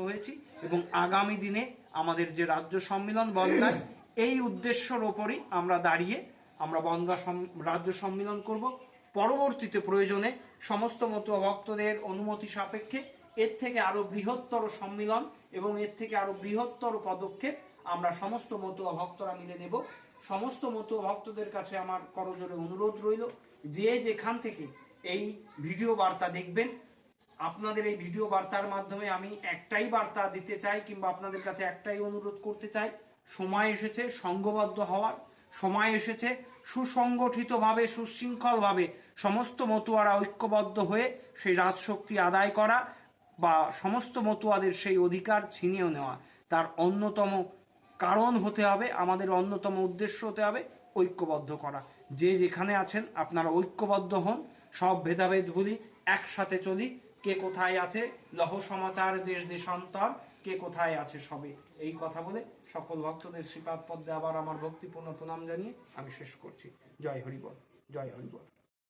হয়েছি এবং আগামী দিনে আমাদের যে রাজ্য সম্মেলন বনগায় এই উদ্দেশ্যর ওপরই আমরা দাঁড়িয়ে আমরা সম- রাজ্য সম্মেলন করব। পরবর্তীতে প্রয়োজনে সমস্ত মতো ভক্তদের অনুমতি সাপেক্ষে এর থেকে আরও বৃহত্তর সম্মেলন এবং এর থেকে আরও বৃহত্তর পদক্ষেপ আমরা সমস্ত মতো ভক্তরা মিলে নেব। সমস্ত মতো ভক্তদের কাছে আমার করজোরে অনুরোধ রইল। যে যেখান থেকে এই ভিডিও বার্তা দেখবেন আপনাদের এই ভিডিও বার্তার মাধ্যমে আমি একটাই বার্তা দিতে চাই কিংবা আপনাদের কাছে একটাই অনুরোধ করতে চাই। সময় এসেছে সংঘবদ্ধ হওয়ার। সময় এসেছে, সুসংগঠিতভাবে, সুশৃঙ্খলভাবে সমস্ত মতুয়ারা ঐক্যবদ্ধ হয়ে সেই রাজশক্তি আদায় করা বা সমস্ত মতুয়াদের সেই অধিকার ছিনিয়ে নেওয়া। তার অন্যতম কারণ হতে হবে, আমাদের অন্যতম উদ্দেশ্য হতে হবে ঐক্যবদ্ধ করা। যে যেখানে আছেন, আপনারা ঐক্যবদ্ধ হন, সব ভেদাভেদ ভুলি একসাথে চলি কে কোথায় আছে? লহ সমাচার দেশ দেশান্তর, কে কোথায় আছে সবে? এই কথা বলে সকল ভক্তদের শ্রীপাদ পদ্মে আবার আমার ভক্তিপূর্ণ প্রণাম জানিয়ে আমি শেষ করছি। জয় হরিবল জয় হরিবল।